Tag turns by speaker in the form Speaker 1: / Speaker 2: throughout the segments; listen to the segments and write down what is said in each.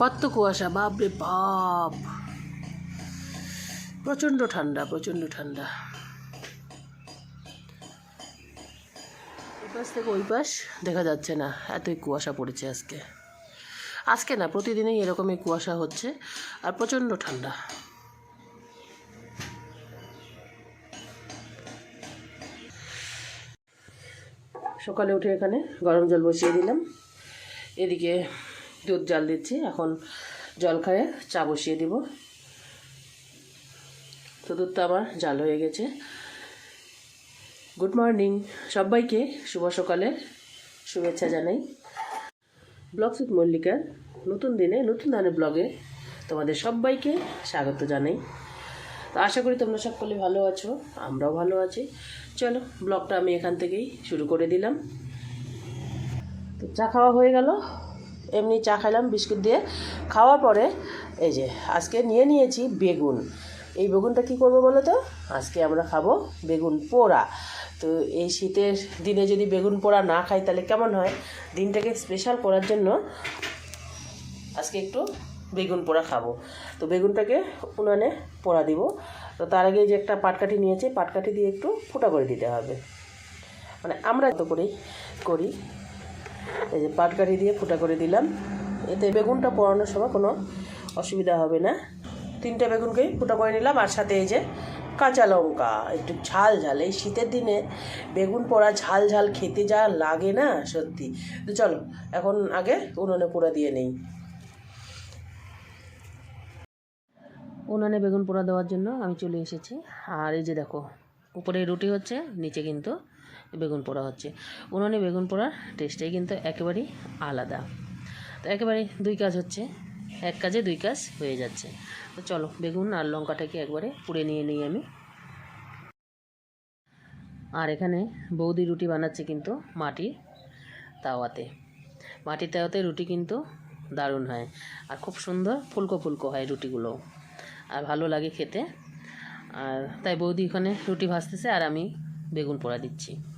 Speaker 1: কত কুয়াশা বাপ রে বাপ। প্রচণ্ড ঠান্ডা প্রচণ্ড ঠান্ডা। এই পাশ থেকে ওই পাশ দেখা যাচ্ছে না, এতই কুয়াশা পড়েছে আজকে। আজকে না, প্রতিদিনই এরকমই কুয়াশা হচ্ছে আর প্রচণ্ড ঠান্ডা। সকালে উঠে এখানে গরম জল বসিয়ে দিলাম। এদিকে দুধ জাল দিচ্ছি। এখন জল খায়ে চা বসিয়ে দিব। তো দুধটা আমার জাল হয়ে গেছে। গুড মর্নিং সবাইকে শুভ সকালের শুভেচ্ছা জানাই। ব্লগ সুইথ মল্লিকার নতুন দিনে, নতুন ধরনের ব্লগে তোমাদের সবাইকে স্বাগত জানাই। তো আশা করি তোমরা সকলে ভালো আছো, আমরাও ভালো আছি। চলো ব্লগটা আমি এখান থেকেই শুরু করে দিলাম। তো চা খাওয়া হয়ে গেল। এমনি চা খাইলাম, বিস্কুট দিয়ে। খাওয়ার পরে, এই যে, আজকে নিয়ে নিয়েছি বেগুন। এই বেগুনটা কি করব বলো তো? আজকে আমরা খাব বেগুন পোড়া। তো এই শীতের দিনে যদি বেগুন পোড়া না খাই, তাহলে কেমন হয়? দিনটাকে স্পেশাল করার জন্য আজকে একটু বেগুন পোড়া খাব। তো বেগুনটাকে উনানে পোড়া দিব। তো তার আগে যে একটা পাটকাঠি নিয়েছি, পাটকাঠি দিয়ে একটু ফুটা করে দিতে হবে। মানে আমরা তো করেই করি এই যে পাটকাঠি দিয়ে ফুটা করে দিলাম। এতে বেগুনটা পোড়ানোর সময় কোনো অসুবিধা হবে না। তিনটে বেগুনকেই ফুটা করে নিলাম, আর সাথে এই যে কাঁচা লঙ্কা, একটু ঝাল ঝাল। এই শীতের দিনে বেগুন পোড়া ঝাল ঝাল খেতে যা লাগে না, সত্যি। তো চলো, এখন আগে উনুনে পোড়া দিয়ে নেই। উনানে বেগুন পোড়া দেওয়ার জন্য আমি চলে এসেছি। আর এই যে দেখো, উপরে রুটি হচ্ছে, নিচে কিন্তু বেগুন পোড়া হচ্ছে। উনানে বেগুন পোড়ার টেস্টটাই কিন্তু একেবারেই আলাদা। তো একেবারে দুই কাজ হচ্ছে। এক কাজে দুই কাজ হয়ে যাচ্ছে। তো চলো, বেগুন আর লঙ্কাটাকে একবারে পুড়ে নিয়ে নিই আমি। আর এখানে বৌদি রুটি বানাচ্ছে কিন্তু মাটির তাওয়াতে। মাটির তাওয়াতে রুটি কিন্তু দারুণ হয়। আর খুব সুন্দর ফুলকো ফুলকো হয় রুটিগুলো আর ভালো লাগে খেতে। আর তাই বৌদি ওখানে রুটি ভাজতেছে আর আমি বেগুন পোড়া দিচ্ছি।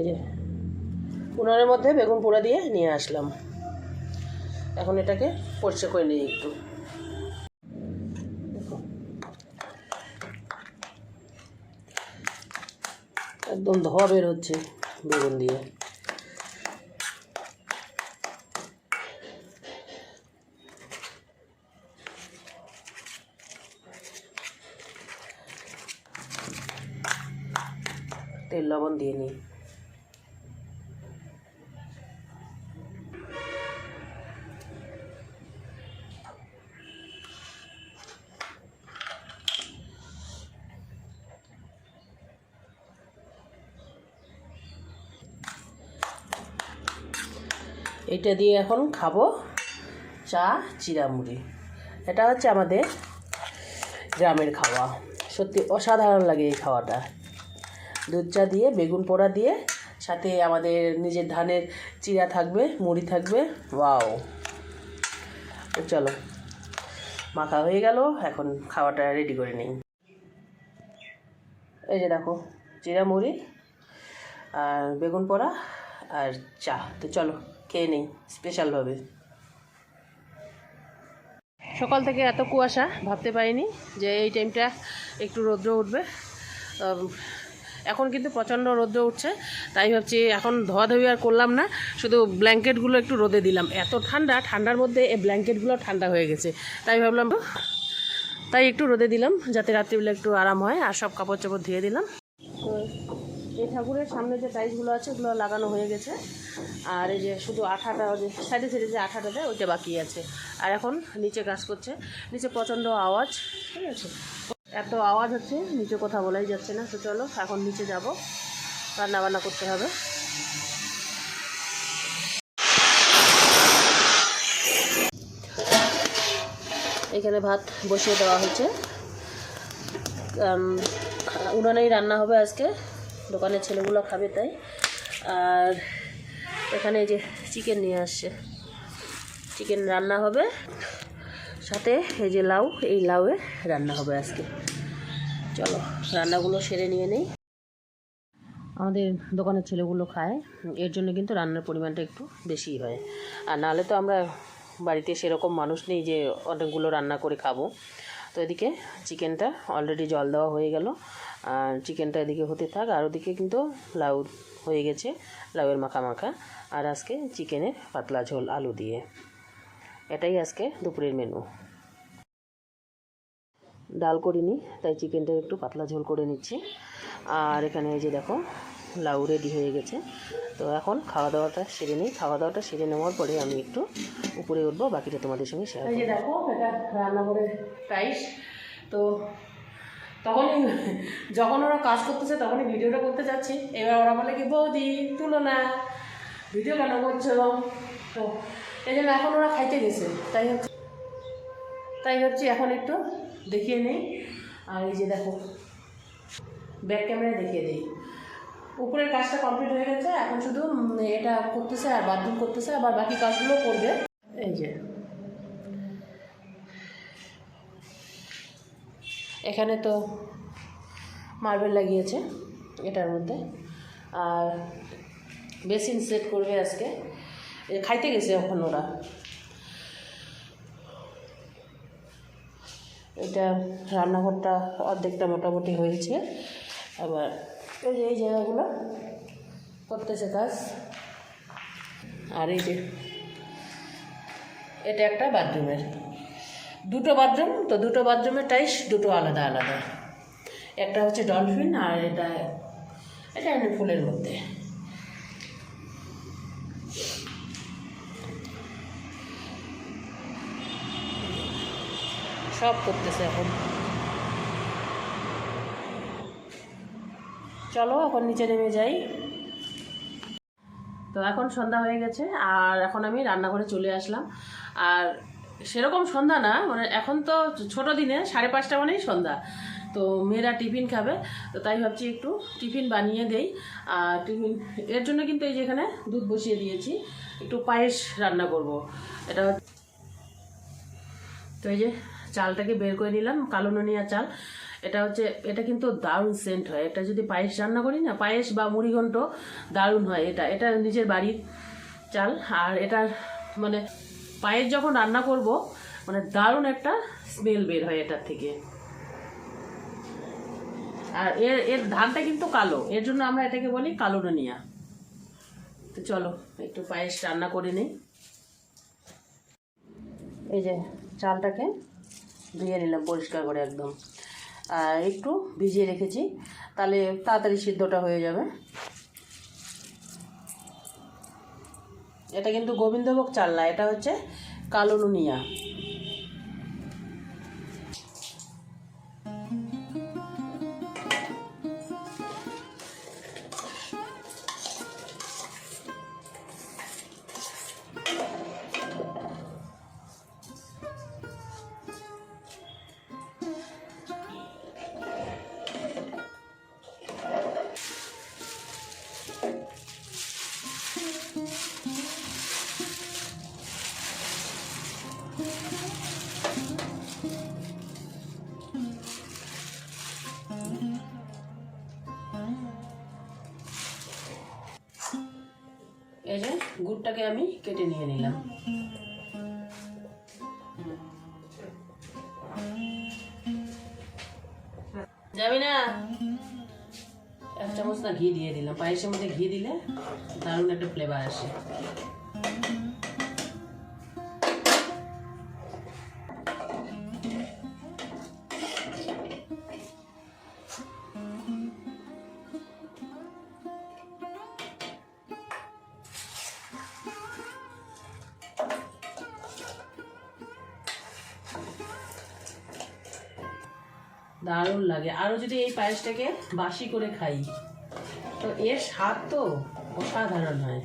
Speaker 1: এই উনানের মধ্যে বেগুন পোড়া দিয়ে নিয়ে আসলাম। এখন এটাকে পরিষ্কার করে নিই একটু। একদম ধোয়া বের হচ্ছে বেগুন দিয়ে। তেল লবণ দিয়ে নিই। এটা দিয়ে এখন খাব চা চিরামুড়ি। এটা হচ্ছে আমাদের গ্রামের খাওয়া। সত্যি অসাধারণ লাগে এই খাওয়াটা। দুধ চা দিয়ে, বেগুন পোড়া দিয়ে, সাথে আমাদের নিজের ধানের চিরা থাকবে, মুড়ি থাকবে। ওয়াও। চলো, মাখা হয়ে গেল, এখন খাওয়াটা রেডি করে নিই। এই যে দেখো চিরা মুড়ি আর বেগুন পোড়া আর চা। তো চলো। খেয়ে নিই স্পেশালভাবে সকাল থেকে এত কুয়াশা, ভাবতে পারিনি যে এই টাইমটা একটু রৌদ্র উঠবে। এখন কিন্তু প্রচণ্ড রৌদ্র উঠছে, তাই ভাবছি এখন ধোয়াধুয়ি আর করলাম না, শুধু ব্ল্যাঙ্কেটগুলো একটু রোদে দিলাম। এত ঠান্ডা, ঠান্ডার মধ্যে এই ব্ল্যাঙ্কেটগুলো ঠান্ডা হয়ে গেছে, তাই ভাবলাম তাই একটু রোদে দিলাম, যাতে রাত্রিবেলা একটু আরাম হয়, আর সব কাপড় চাপড় ধুয়ে দিলাম। এই ঠাকুরের সামনে যে টাইলসগুলো আছে ওগুলো লাগানো হয়ে গেছে। আর এই যে শুধু আঠাটা, ওই যে সাইডে সাইডে যে আঠাটা দেয়, ওইটা বাকি আছে। আর এখন নিচে কাজ করছে। নিচে প্রচণ্ড আওয়াজ, ঠিক আছে? এত আওয়াজ হচ্ছে, নিচে কথা বলাই যাচ্ছে না। তো চলো, এখন নিচে যাব। রান্না বান্না করতে হবে। এখানে ভাত বসিয়ে দেওয়া হয়েছে। উনানেই রান্না হবে আজকে। দোকানের ছেলেগুলো খাবে তাই। আর এখানে এই যে চিকেন নিয়ে আসছে। চিকেন রান্না হবে। সাথে এই যে লাউ, এই লাউয়ে রান্না হবে আজকে। চলো, রান্নাগুলো সেরে নিয়ে নেই। আমাদের দোকানের ছেলেগুলো খায়। এর জন্য কিন্তু রান্নার পরিমাণটা একটু বেশিই হয়। আর নাহলে তো আমরা বাড়িতে সেরকম মানুষ নেই যে অনেকগুলো রান্না করে খাব। তো এদিকে চিকেনটা অলরেডি জল দেওয়া হয়ে গেল। আর চিকেনটা এদিকে হতে থাক, আর ওদিকে কিন্তু লাউ হয়ে গেছে, লাউয়ের মাখা মাখা আর আজকে চিকেনের পাতলা ঝোল আলু দিয়ে। এটাই আজকে দুপুরের মেনু ডাল করিনি, তাই চিকেনটা একটু পাতলা ঝোল করে নিচ্ছি। আর এখানে এই যে দেখো লাউ রেডি হয়ে গেছে। তো এখন খাওয়া দাওয়াটা সেরে নিই। খাওয়া দাওয়াটা সেরে নেওয়ার পরে আমি একটু উপরে উঠবো বাকিটা তোমাদের সঙ্গে শেয়ার এই যে দেখো এটা রান্নাঘরের টাইস তো তখনই যখন ওরা কাজ করতেছে তখনই ভিডিওটা করতে যাচ্ছি। এবার ওরা বলে কি বৌদি তুলো না। ভিডিও কেন করছ? তো এই জন্য এখন ওরা খাইতে গেছে। তাই হচ্ছে তাই ভাবছি এখন একটু দেখিয়ে নেই। আর এই যে দেখো ব্যাক ক্যামেরায় দেখিয়ে দিই। উপরের কাজটা কমপ্লিট হয়ে গেছে, এখন শুধু এটা করতেছে আর বাথরুম করতেছে, আবার বাকি কাজগুলো করবে। এই যে। এখানে তো মার্বেল লাগিয়েছে, এটার মধ্যে। আর বেসিন সেট করবে আজকে। খাইতে গেছে এখন ওরা। এটা রান্নাঘরটা অর্ধেকটা মোটামুটি হয়েছে। আবার এই যে এই জায়গাগুলো করতেছে কাজ। আর এই যে এটা একটা বাথরুমের। দুটো বাথরুম, তো দুটো বাথরুমের টাইস দুটো আলাদা আলাদা। একটা হচ্ছে ডলফিন আর এটা এটা এমনি ফুলের মধ্যে। সব করতেছে এখন। চলো, এখন নিচে নেমে যাই। তো এখন সন্ধ্যা হয়ে গেছে, আর এখন আমি রান্নাঘরে চলে আসলাম। আর সেরকম সন্ধ্যা না মানে এখন তো ছোট দিনে সাড়ে পাঁচটা মানেই সন্ধ্যা। তো মেয়েরা টিফিন খাবে, তো তাই ভাবছি একটু টিফিন বানিয়ে দেই। আর টিফিন, এর জন্য কিন্তু এই যে এখানে দুধ বসিয়ে দিয়েছি, একটু পায়েস রান্না করব। এটা তো এই যে চালটাকে বের করে নিলাম, কালো নুনিয়া চাল। এটা হচ্ছে, এটা কিন্তু দারুণ সেন্ট হয়। এটা যদি পায়েস রান্না করি না, পায়েস বা মুড়িঘণ্ট দারুণ হয় এটা। এটা নিজের বাড়ির চাল। আর এটা মানে পায়েস যখন রান্না করব মানে দারুণ একটা স্মেল বের হয় এটার থেকে। আর এর এর ধানটা কিন্তু কালো। এর জন্য আমরা এটাকে বলি কালো নুনিয়া তো চলো, একটু পায়েস রান্না করে নিই। এই যে চালটাকে ধুয়ে নিলাম পরিষ্কার করে একদম। আর একটু ভিজিয়ে রেখেছি। তাহলে তাড়াতাড়ি সিদ্ধটা হয়ে যাবে। এটা কিন্তু গোবিন্দভোগ চাল না, এটা হচ্ছে কালো নুনিয়া। গুড়টাকে আমি কেটে নিয়ে নিলাম। যাবি না? এক চামচ না ঘি দিয়ে দিলাম। পায়েসের মধ্যে ঘি দিলে দারুণ একটা ফ্লেভার আসে। দারুণ লাগে। আরও যদি এই পায়েসটাকে বাসি করে খাই। তো এর স্বাদ তো অসাধারণ হয়।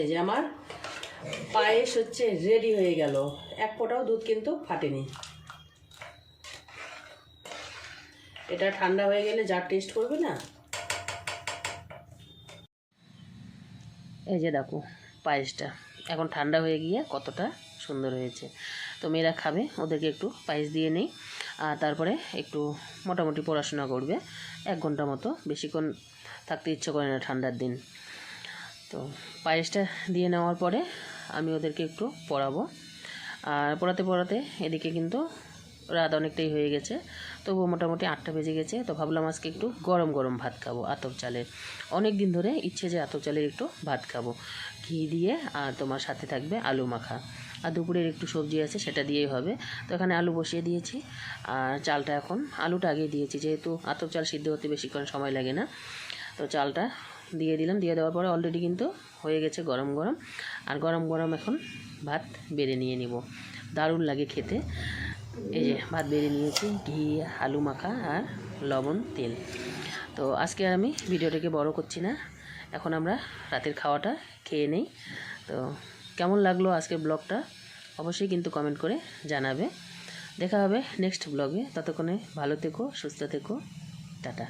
Speaker 1: এই যে আমার পায়েস হচ্ছে রেডি হয়ে গেল। এক ফোঁটাও দুধ কিন্তু ফাটেনি। এটা ঠান্ডা হয়ে গেলে যা টেস্ট করবে না। এই যে দেখো পায়েসটা। এখন ঠান্ডা হয়ে গিয়ে কতটা সুন্দর হয়েছে। তো মেয়েরা খাবে, ওদেরকে একটু পায়েস দিয়ে নেই। আর তারপরে একটু মোটামুটি পড়াশোনা করবে। এক ঘণ্টা মতো। বেশিক্ষণ থাকতে ইচ্ছে করে না ঠান্ডার দিন। তো পায়েসটা দিয়ে নেওয়ার পরে আমি ওদেরকে একটু পড়াবো। আর পড়াতে পড়াতে এদিকে কিন্তু রাত অনেকটাই হয়ে গেছে, তবুও মোটামুটি আটটা বেজে গেছে। তো ভাবলাম আজকে একটু গরম গরম ভাত খাব, আতপ চালের। অনেক দিন ধরে ইচ্ছে যে আতপ চালের একটু ভাত খাব। ঘি দিয়ে আর তোমার সাথে থাকবে আলু মাখা। আর দুপুরের একটু সবজি আছে, সেটা দিয়েই হবে। তো এখানে আলু বসিয়ে দিয়েছি। আর চালটা এখন, আলুটা আগে দিয়েছি, যেহেতু আতপ চাল সিদ্ধ হতে বেশিক্ষণ সময় লাগে না, তো চালটা দিয়ে দিলাম, দিয়ে দেওয়ার পরে অলরেডি কিন্তু হয়ে গেছে গরম গরম। আর গরম গরম এখন ভাত বেড়ে নিয়ে নিব। দারুণ লাগে খেতে। এই যে ভাত বেড়ে নিয়েছি, ঘি, আলু মাখা আর লবণ, তেল। তো আজকে আর আমি ভিডিওটাকে বড় করছি না। এখন আমরা রাতের খাওয়াটা খেয়ে নেই। তো কেমন লাগল আজকের ব্লগটা? অবশ্যই কিন্তু কমেন্ট করে জানাবে। দেখা হবে নেক্সট ব্লগে। ততক্ষণে ভালো থেকো, সুস্থ থেকো। টাটা।